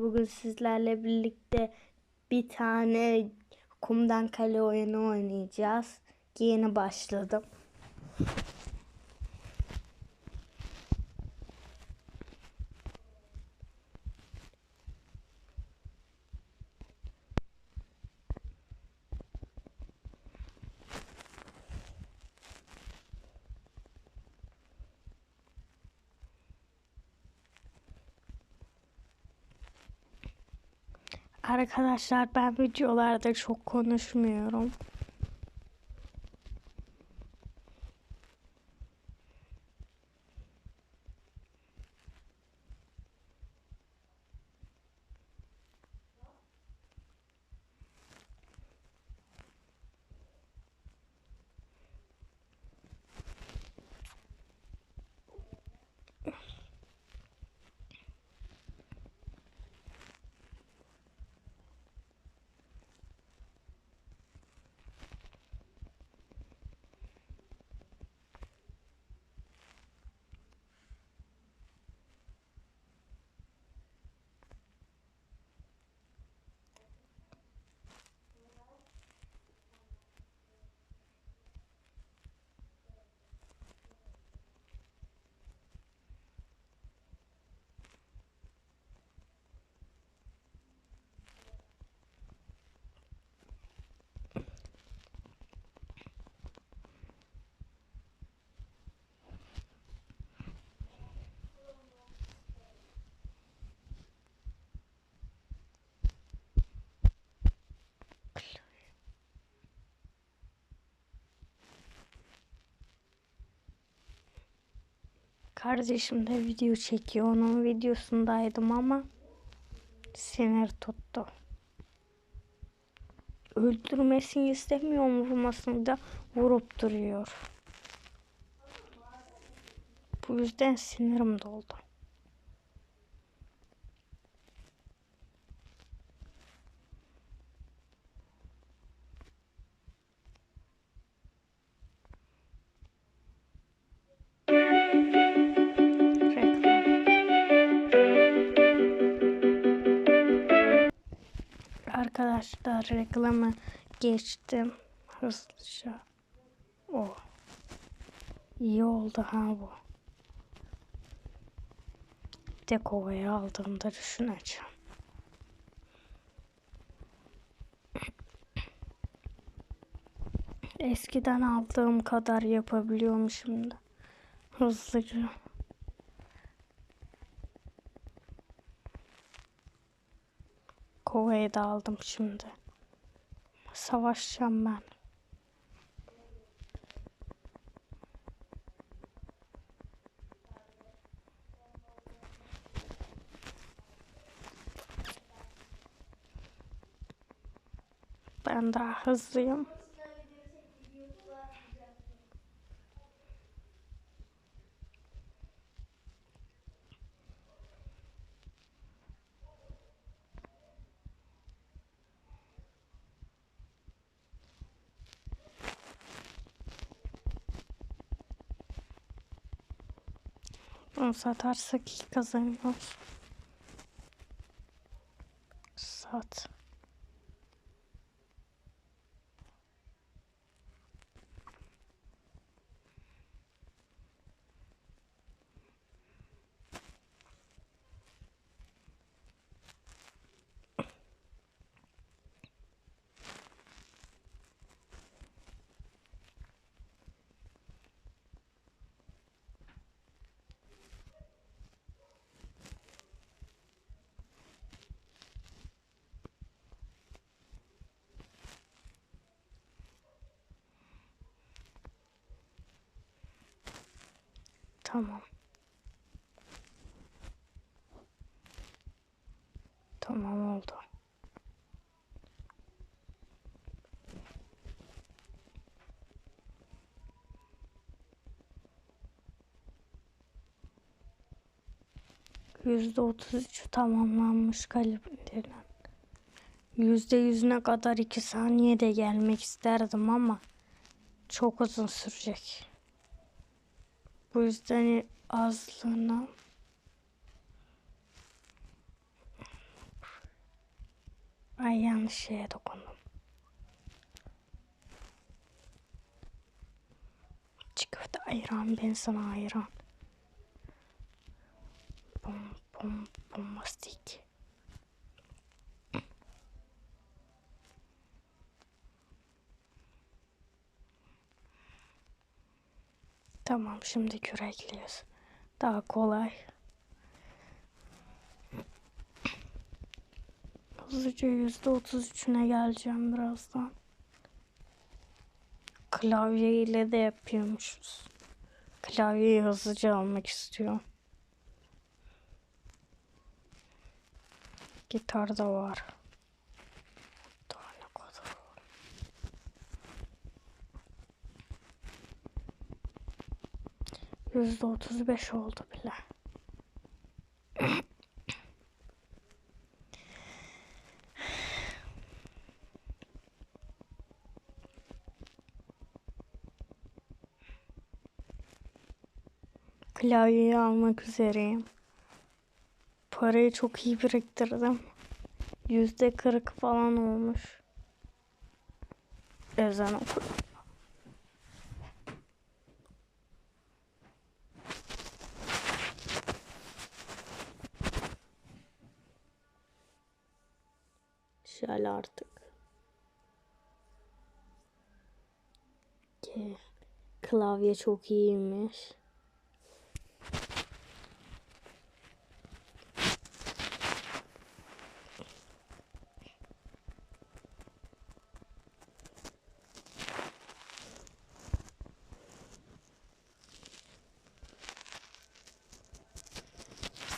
Bugün sizlerle birlikte bir tane kumdan kale oyunu oynayacağız. Yeni başladım. Arkadaşlar ben videolarda çok konuşmuyorum. Kardeşim de video çekiyor. Onun videosundaydım ama sinir tuttu. Öldürmesini istemiyorum vurmasını da vurup duruyor. Bu yüzden sinirim doldu. Arkadaşlar reklamı geçtim hızlıca. O. İyi oldu ha bu. Dekova'yı aldığımda düşüneceğim. Eskiden aldığım kadar yapabiliyorum şimdi. Hızlıca. Kovayı da aldım şimdi. Savaşacağım ben. Ben daha hızlıyım. Bunu satarsak kazanıyoruz. Sat. Tamam. Tamam oldu. Yüzde otuz üç tamamlanmış kalibrelen. Yüzde yüzüne kadar iki saniyede gelmek isterdim ama çok uzun sürecek. Bu yüzden azlığına Ay yanlış şeye dokundum. Çiğ köfte ayran ben sana ayran. Bom bom bombastik. Tamam şimdi kürekliyoruz. Daha kolay. Hızlıca yüzde otuz üçüne geleceğim birazdan. Klavye ile de yapıyormuşuz. Klavyeyi hızlıca almak istiyorum. Gitar da var. Daha ne kadar var? Yüzde otuz beş oldu bile. Klavyeyi almak üzereyim. Parayı çok iyi biriktirdim. Yüzde kırk falan olmuş. Ezan oku. Artık. Ki Klavye çok iyiymiş.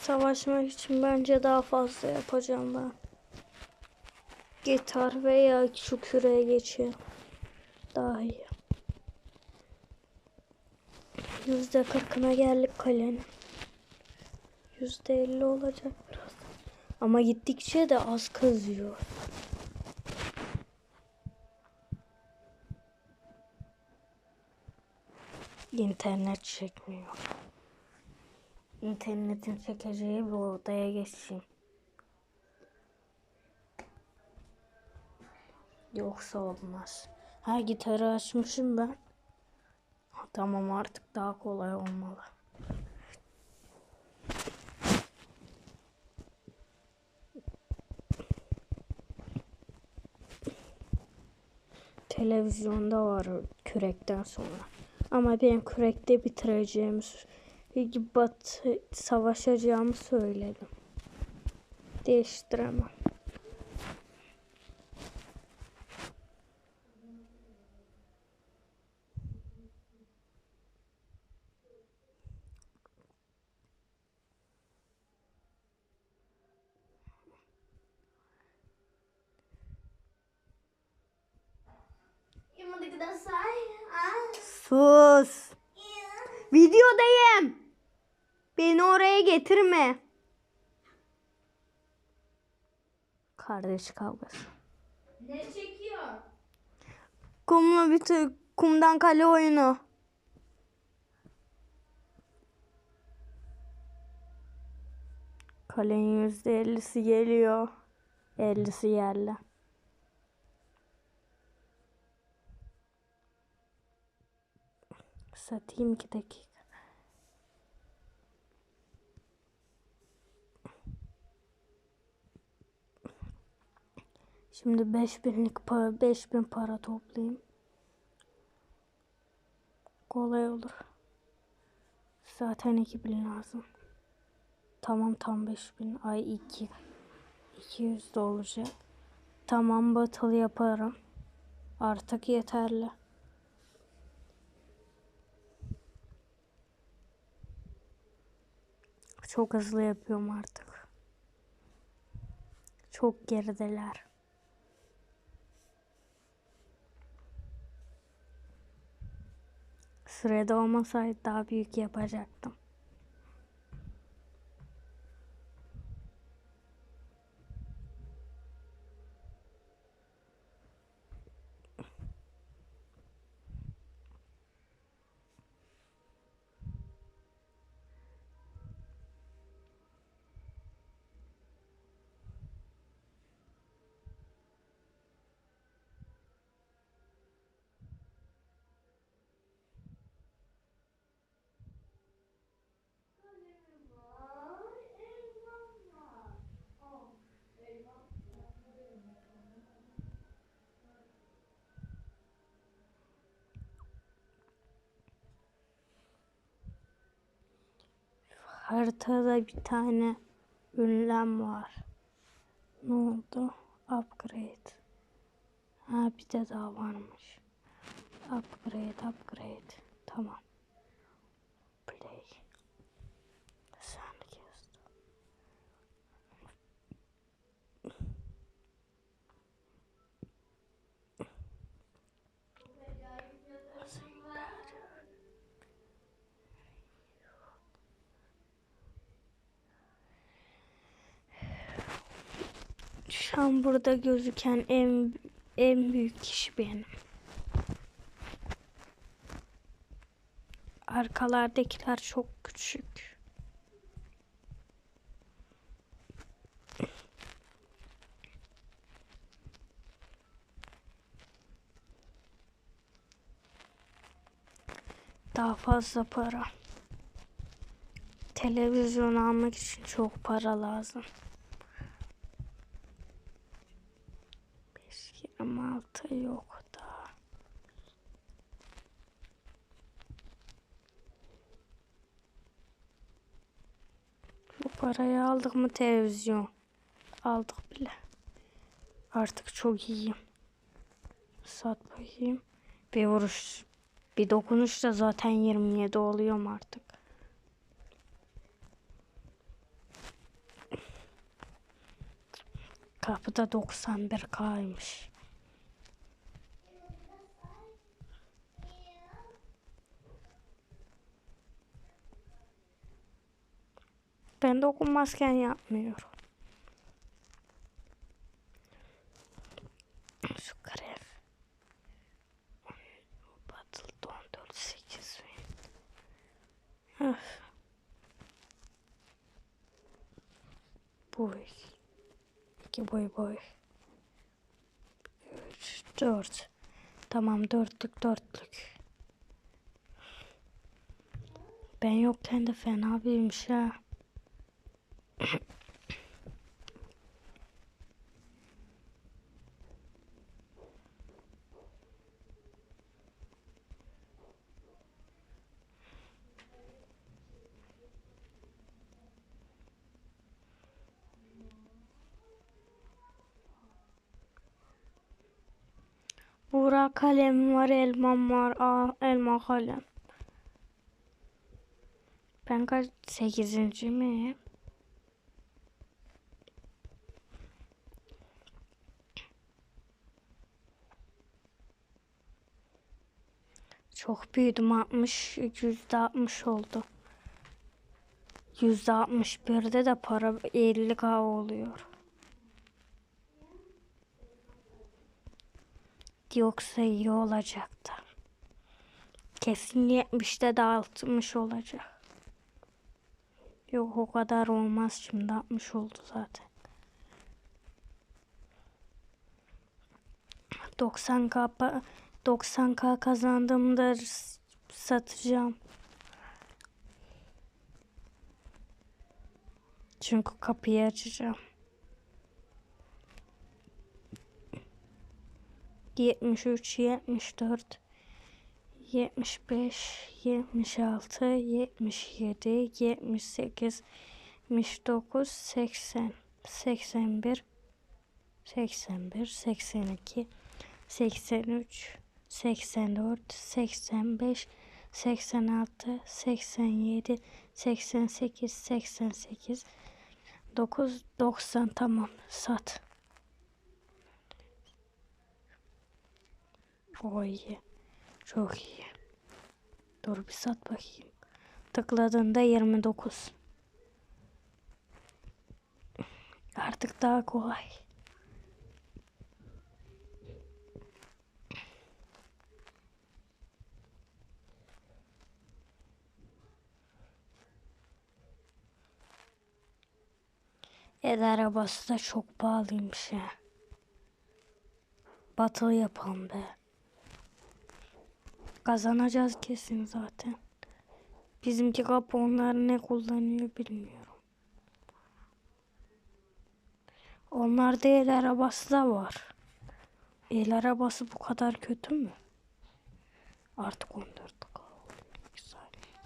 Savaşmak için bence daha fazla yapacağım ben. Gitar veya şu küreye geçeyim. Daha iyi. Yüzde kırkına geldik kalenin. Yüzde elli olacak biraz. Ama gittikçe de az kazıyor. İnternet çekmiyor. İnternetin çekeceği bir odaya geçeyim. Yoksa olmaz. Ha gitarı açmışım ben. Tamam artık daha kolay olmalı. Televizyonda var kürekten sonra. Ama ben kürekte bitireceğimi, bat savaşacağımı söyledim. Değiştiremem. Sus. Videodayım. Beni oraya getirme. Kardeş kavgası. Ne çekiyor? Kumlu bir kumdan kale oyunu. Kalenin yüzde ellisi geliyor. Ellisi yerli. Satayım iki dakika. Şimdi 5000'lik para 5000 para toplayayım. Kolay olur. Zaten 2000 lazım. Tamam tam 5000 ay 2. 200 de olacak. Tamam batıl yaparım. Artık yeterli. Çok hızlı yapıyorum artık. Çok gerideler. Sürede olmasaydı daha büyük yapacaktım. Haritada bir tane ünlem var. Ne oldu? Upgrade. Ha bir de daha varmış. Upgrade, upgrade. Tamam. An burada gözüken en en büyük kişi benim. Arkalardakiler çok küçük. Daha fazla para. Televizyon almak için çok para lazım. 526 yok da. Bu parayı aldık mı televizyon? Aldık bile. Artık çok iyiyim. Sat bakayım. Bir vuruş, bir dokunuşla zaten 27 oluyorum artık. Kapıda 91k'ymış. Ben dokunmazken yapmıyorum. Şu grev. Batıldı 14 8 Öf. Boy. İki boy boy. Üç, dört. Tamam dörtlük dörtlük. Ben yokken de fena birmiş ha. Buğra kalem var, elmam var. Aa, elma kalem. Ben kaç? Sekizinci mi? Çok büyüdüm 60 yüzde 60 oldu. Yüzde 61'de de para 50k oluyor. Yoksa iyi olacaktı. Kesin 70'te de 60 olacak. Yok o kadar olmaz şimdi 60 oldu zaten. 90k pa- 90k kazandığımda satacağım. Çünkü kapıyı açacağım. 73, 74, 75, 76, 77, 78, 79, 80, 81, 81, 82, 83, 84, 85, 86, 87, 88, 88, 9, 90 tamam sat. O iyi. Çok iyi. Dur bir sat bakayım. Tıkladığında 29. Artık daha kolay. El arabası da çok pahalıymış ya. Batıl yapalım be. Kazanacağız kesin zaten. Bizimki kapı onlar ne kullanıyor bilmiyorum. Onlarda el arabası da var. El arabası bu kadar kötü mü? Artık 14 dakika oldu. Bir saniye.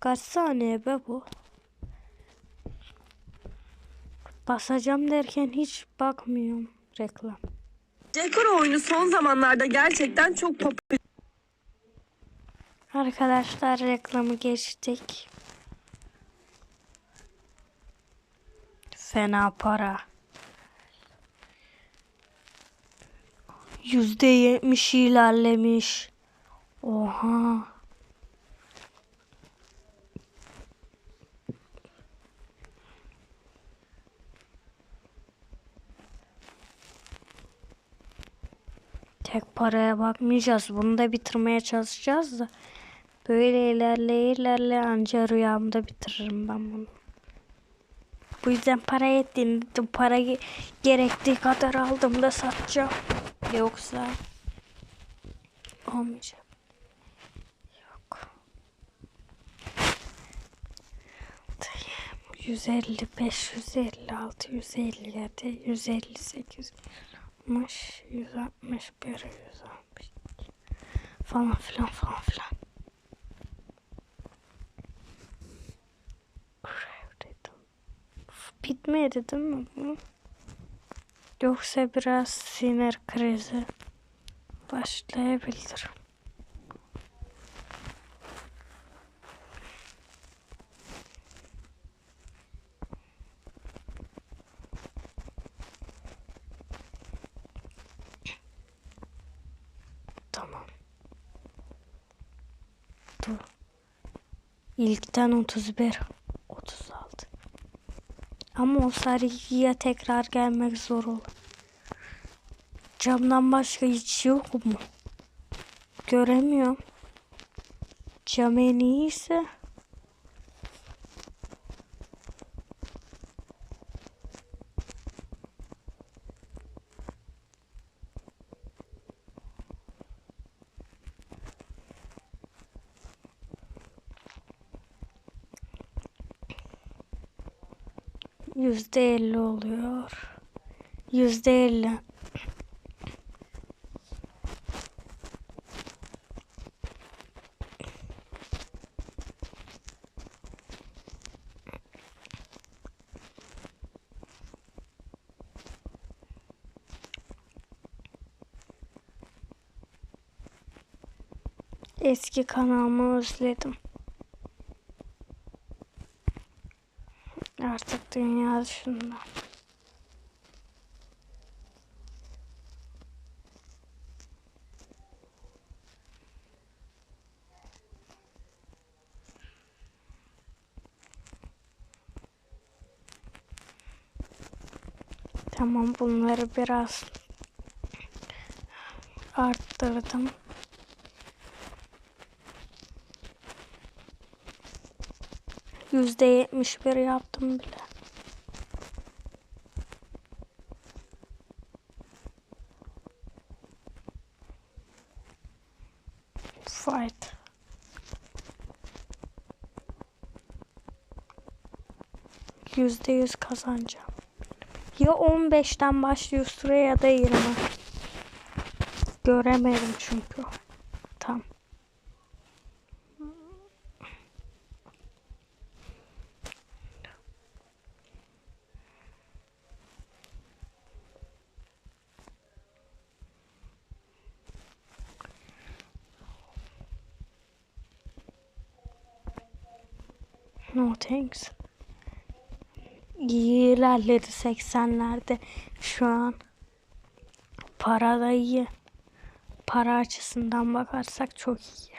Kaç saniye be bu? Basacağım derken hiç bakmıyorum reklam. Dekor oyunu son zamanlarda gerçekten çok popüler. Arkadaşlar reklamı geçtik. Fena para. Yüzde yetmiş ilerlemiş. Oha. Tek paraya bakmayacağız. Bunu da bitirmeye çalışacağız da. Böyle ilerleye ilerleye anca rüyamda bitiririm ben bunu. Bu yüzden para ettiğinde para ge- gerektiği kadar aldım da satacağım. Yoksa olmayacak. Yok. 150, 556, 157, 158, 60, 161, 160 falan filan falan filan. Bitmedi değil mi bu? Yoksa biraz sinir krizi başlayabilir. Tamam. Dur. İlkten 31. 36. Ama o sarıya tekrar gelmek zor olur. Camdan başka hiç yok mu? Göremiyorum. Cam en iyiyse. Yüzde elli oluyor. Yüzde elli. Eski kanalımı özledim. Artık dünya dışında. Tamam bunları biraz arttırdım. Yüzde yetmiş bir yaptım bile. Fight. Yüzde yüz kazanacağım. Ya 15'ten başlıyor süre ya da 20. Göremedim çünkü. Tam. No thanks. İlerledi 80'lerde şu an. Para da iyi. Para açısından bakarsak çok iyi.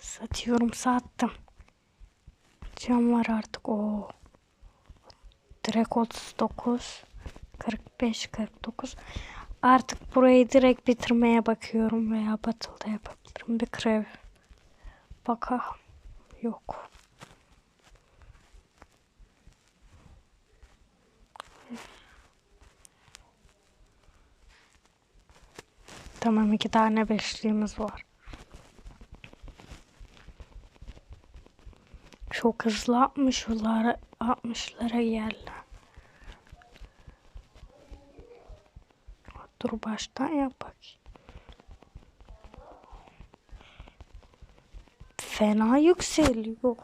Satıyorum sattım. Cam var artık o. Direkt 39 45 49 Artık burayı direkt bitirmeye bakıyorum veya Battle'da yapabilirim. Bir krev. Bakalım. Yok. Tamam iki tane beşliğimiz var. Çok hızlı 60'lara 60'lara geldi. Dur baştan yap bakayım. Fena yükseliyor.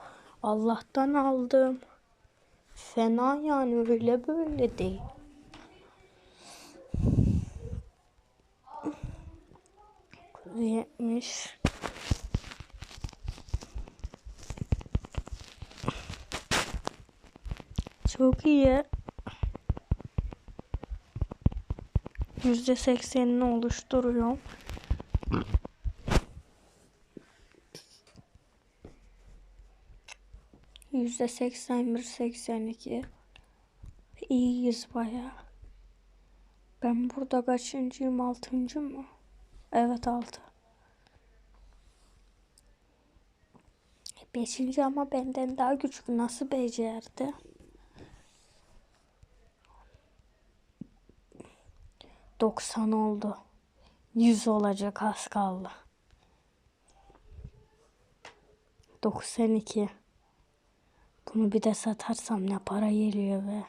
Allah'tan aldım. Fena yani öyle böyle değil. Yetmiş. Çok iyi. Yüzde seksenini oluşturuyorum. Yüzde seksen bir, seksen iki. İyiyiz baya. Ben burada kaçıncıyım? Altıncı mı? Evet altı. Beşinci ama benden daha küçük. Nasıl becerdi? 90 oldu. 100 olacak az kaldı. 92. Bunu bir de satarsam ne para geliyor be.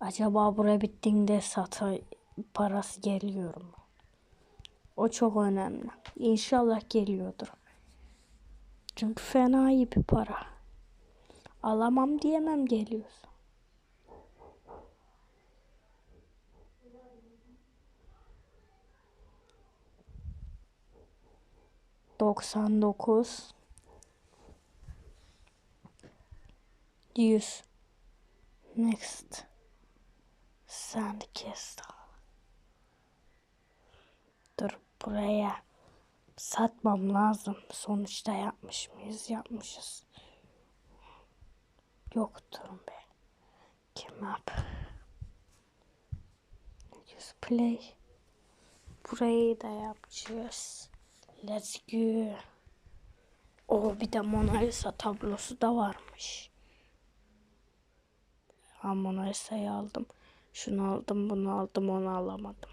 Acaba buraya bittiğinde sata parası geliyor mu? O çok önemli. İnşallah geliyordur. Çünkü fena iyi bir para. Alamam diyemem geliyorsun. 99 100 Next Sandcastle Dur buraya satmam lazım. Sonuçta yapmış mıyız? Yapmışız. Yoktur be. Kim yap? Just play. Burayı da yapacağız. Let's go. O bir de Mona Lisa tablosu da varmış. Ha Mona Lisa'yı aldım. Şunu aldım, bunu aldım, onu alamadım.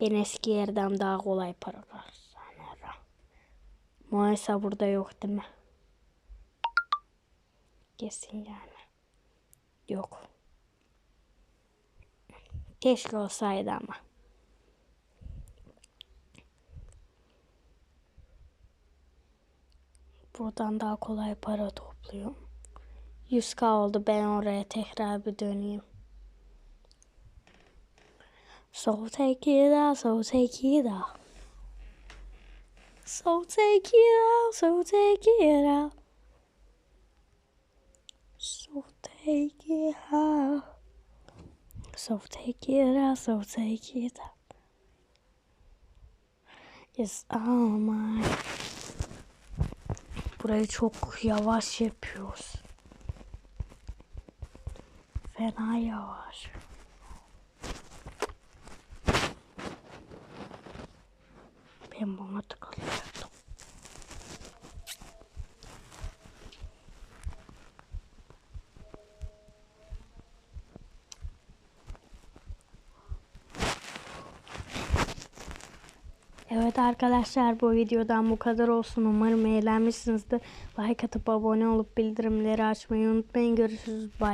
Ben eski yerden daha kolay para kazanırım. Mona Lisa burada yok değil mi? Kesin yani. Yok. Keşke olsaydı ama. Buradan daha kolay para topluyorum. 100k oldu. Ben oraya tekrar bir döneyim. So take it out, so take it out. So take it out, so take it out. So take it out. So take it out, so take it out. It's all mine. Burayı çok yavaş yapıyoruz. Fena yavaş. Ben buna tıkalacaktım. Evet arkadaşlar bu videodan bu kadar olsun. Umarım eğlenmişsinizdir. Like atıp abone olup bildirimleri açmayı unutmayın. Görüşürüz. Bay bay.